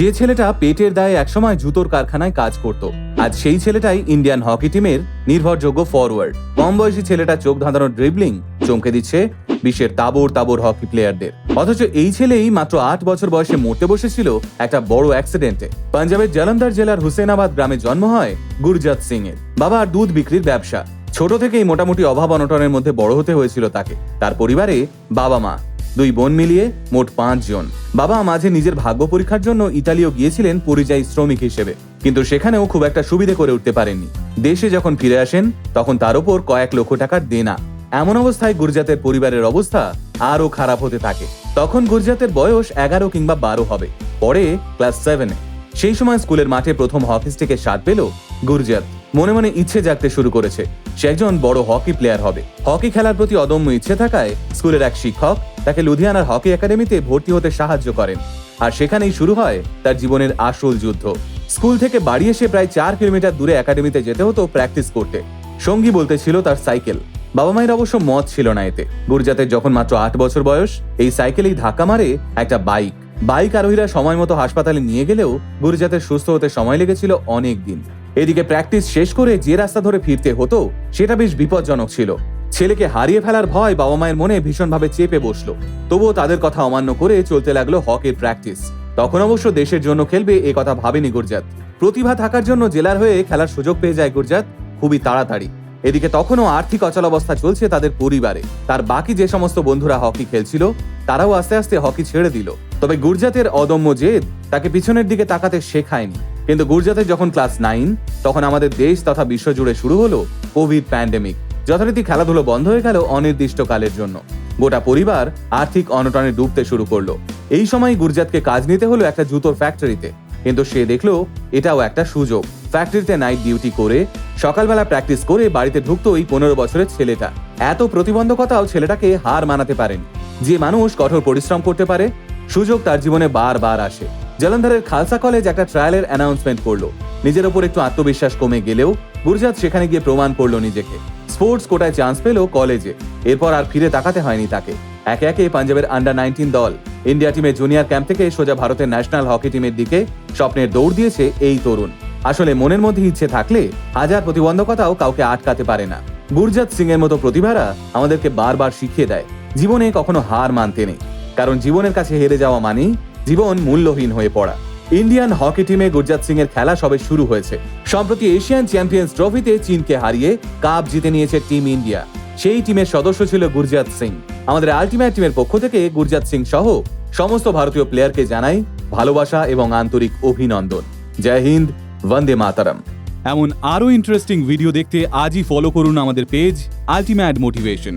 যে ছেলেটা পেটের দায়ে একসময় জুতোর কারখানায় কাজ করত, আজ সেই ছেলেটাই ইন্ডিয়ান হকি টিমের নির্ভরযোগ্য ফরওয়ার্ড কম বয়সী ছেলেটা চোখ ধাঁধানোর ড্রিবলিং চমকে দিচ্ছে বিশ্বের তাবর তাবর হকি প্লেয়ারদের অথচ এই ছেলেই মাত্র আট বছর বয়সে মরতে বসেছিল একটা বড় অ্যাক্সিডেন্টে পাঞ্জাবের জলন্ধর জেলার হুসেনাবাদ গ্রামে জন্ম হয় গুরজাত সিং এর বাবার দুধ বিক্রির ব্যবসা। ছোট থেকেই মোটামুটি অভাব অনটনের মধ্যে বড় হতে হয়েছিল তাকে। তার পরিবারে বাবা মা দুই বোন মিলিয়ে মোট পাঁচ জন। বাবা মাঝে নিজের ভাগ্য পরীক্ষার জন্য ইতালিও গিয়েছিলেন পরিযায়ী শ্রমিক হিসেবে। কিন্তু সেখানেও খুব একটা সুবিধে করে উঠতে পারেননি। দেশে যখন ফিরে আসেন, তখন তার উপর কয়েক লক্ষ টাকার দেনা। এমন অবস্থায় গুরজাতের পরিবারের অবস্থা আরও খারাপ হতে থাকে। তখন গুরজাতের বয়স এগারো কিংবা বারো হবে। পরে ক্লাস সেভেনে। সেই সময় স্কুলের মাঠে প্রথম হকি স্টিকে স্বাদ পেল গুরজাত। মনে মনে ইচ্ছে জাগতে শুরু করেছে। সে একজন বড় হকি প্লেয়ার হবে। হকি খেলার প্রতি অদম্য ইচ্ছে থাকায় স্কুলের এক শিক্ষক তাকে লুধিয়ানার হকি একাডেমিতে ভর্তি হতে সাহায্য করেন। আর সেখানেই শুরু হয় তার জীবনের আসল যুদ্ধ। স্কুল থেকে বাড়ি এসে প্রায় চার কিলোমিটার দূরে একাডেমিতে যেতে হতো প্র্যাকটিস করতে। সঙ্গী বলতে ছিল তার সাইকেল। বাবা মায়ের অবশ্য মত ছিল না এতে। গুরজাতের যখন মাত্র আট বছর বয়স, এই সাইকেলেই ধাক্কা মারে একটা বাইক। বাইক আরোহীরা সময় মতো হাসপাতালে নিয়ে গেলেও গুরজাতের সুস্থ হতে সময় লেগেছিল অনেক দিন। এদিকে প্র্যাকটিস শেষ করে যে রাস্তা ধরে ফিরতে হতো, সেটা বেশ বিপজ্জনক ছিল। ছেলেকে হারিয়ে ফেলার ভয় বাবা মায়ের মনে ভীষণভাবে চেপে বসল। তবুও তাদের কথা অমান্য করে চলতে লাগল হকের প্র্যাকটিস তখন অবশ্য দেশের জন্য খেলবে এ কথা ভাবেনি গুরজাত। প্রতিভা থাকার জন্য জেলার হয়ে খেলার সুযোগ পেয়ে যায় গুরজাত, খুবই তাড়াতাড়ি। এদিকে তখনও আর্থিক অচলাবস্থা চলছে তাদের পরিবারে। তার বাকি যে সমস্ত বন্ধুরা হকি খেলছিল, তারাও আস্তে আস্তে হকি ছেড়ে দিল। তবে গুরজাতের অদম্য জেদ তাকে পিছনের দিকে তাকাতে শেখায়নি। কিন্তু গুরজাতের যখন ক্লাস নাইন তখন আমাদের দেশ তথা বিশ্ব জুড়ে শুরু হলো কোভিড প্যান্ডেমিক যথারীতি খেলাধুলো বন্ধ হয়ে গেল অনির্দিষ্টকালের জন্য। গোটা পরিবার আর্থিক অনটনে ডুবতে শুরু করল। এই সময় গুরজাতকে কাজ নিতে হলো একটা জুতোর ফ্যাক্টরিতে। কিন্তু সে দেখল এটাও একটা সুযোগ। ফ্যাক্টরিতে নাইট ডিউটি করে, সকালবেলা প্র্যাকটিস করে বাড়িতে ঢুকতো এই পনেরো বছরের ছেলেটা। এত প্রতিবন্ধকতাও ছেলেটাকে হার মানাতে পারেন। যে মানুষ কঠোর পরিশ্রম করতে পারে, সুযোগ তার জীবনে বারবার আসে। জলন্ধরের খালসা কলেজ একটা ট্রায়ালের অ্যানাউন্সমেন্ট করল। নিজের ওপর একটু আত্মবিশ্বাস কমে গেলেও গুরজাত সেখানে গিয়ে প্রমাণ করল নিজেকে। স্পোর্টস কোটায় চান্স পেল কলেজে এরপর আর ফিরে তাকাতে হয়নি তাকে। একে একে পাঞ্জাবের আন্ডার নাইনটিন দল। ইন্ডিয়া টিমের জুনিয়র ক্যাম্প থেকে সোজা ভারতের ন্যাশনাল হকি টিমের দিকে স্বপ্নের দৌড় দিয়েছে এই তরুণ। আসলে মনের মধ্যে ইচ্ছে থাকলে হাজার প্রতিবন্ধকতাও কাউকে আটকাতে পারে না। গুরজাত সিং এর মতো প্রতিভারা আমাদেরকে বারবার শিখিয়ে দেয়, জীবনে কখনো হার মানতে নেই। কারণ জীবনের কাছে হেরে যাওয়া মানেই জীবন মূল্যহীন হয়ে পড়া। ইন্ডিয়ান হকি টিমে গুরজাত সিং এর খেলা সবে শুরু হয়েছে। সম্প্রতি এশিয়ান চ্যাম্পিয়ন্স ট্রফিতে চীনকে হারিয়ে কাপ জিতে নিয়েছে টিম ইন্ডিয়া। সেই টিমের সদস্য ছিল গুরজাত সিং। আমাদের আলটিমেট টিমের পক্ষ থেকে গুরজাত সিং সহ সমস্ত ভারতীয় প্লেয়ারকে জানাই ভালোবাসা এবং আন্তরিক অভিনন্দন। জয় হিন্দ, বন্দে মাতারম। এমন আরও ইন্টারেস্টিং ভিডিও দেখতে আজই ফলো করুন আমাদের পেজ আলটিমেট মোটিভেশন